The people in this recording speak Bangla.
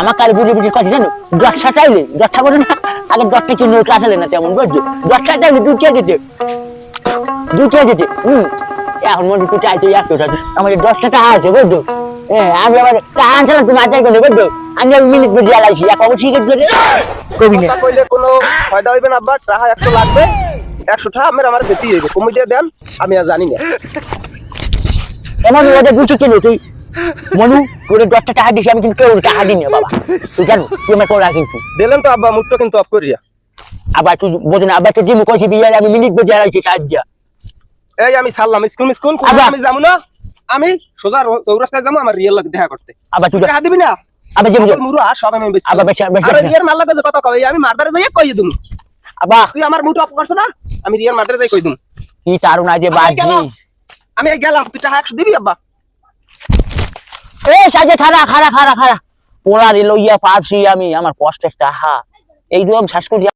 আমার বুঝে বুঝে কথা জানো? দশটা চাইলে দশটা না, আগে দশটা কি নোট আসলে না তেমন বুঝছ দশটা চাইলে দুই চেয়ে দুই চেয়ে হুম। এখন মনে একটু চাইছে টাকা দশটা টাকা আছে বুঝছ হ্যাঁ আমি আবার টাকা আনছিলাম তুমি বুঝছ আমি আবার মিনিট বুঝে আলাইছি এক অবশ্যই কোনো ফায়দা হইবে না, আব্বা। টাকা একশো লাগবে, একশো আমার আমার বেশি হইবে। কমে দিয়ে দেন, আমি আর জানি না। এমন ওটা বুঝে তুই মনু দশটা টাকা দিছি আমি কিন্তু কেউ টাকা দিই না বাবা। তুই জানো তুই আমার করা কিন্তু দিলেন তো আব্বা মুখটা কিন্তু অফ করিয়া। আবার তুই বোঝো না আবার জিম কইছি বিয়ার আমি মিনিট আলাইছি সাহায্য এই আমি ছাড়লাম স্কুল। আমি যাব না? আমি সোজা চৌরাস্তায় যাব আমার রিয়েল দেখা করতে। আবার তুই দিবি না? আবার তোর মুরু আর সব আমি বেশি আবার বেশি বেশি আরে রিয়েল মারলা যে কথা কই আমি মারবারে যাই কই দিম। আবার তুই আমার মুড অফ করছ না? আমি রিয়েল মারবারে যাই কই দিম। কি তারুণ আজে বাজি। আমি গেলাম, তুই টাকা একশো দিবি আব্বা? এই সাজে খারা খারা খারা খারা। পোলা লইয়া পারছি আমি, আমার কষ্টের টাহা এই দু শ্বাস করি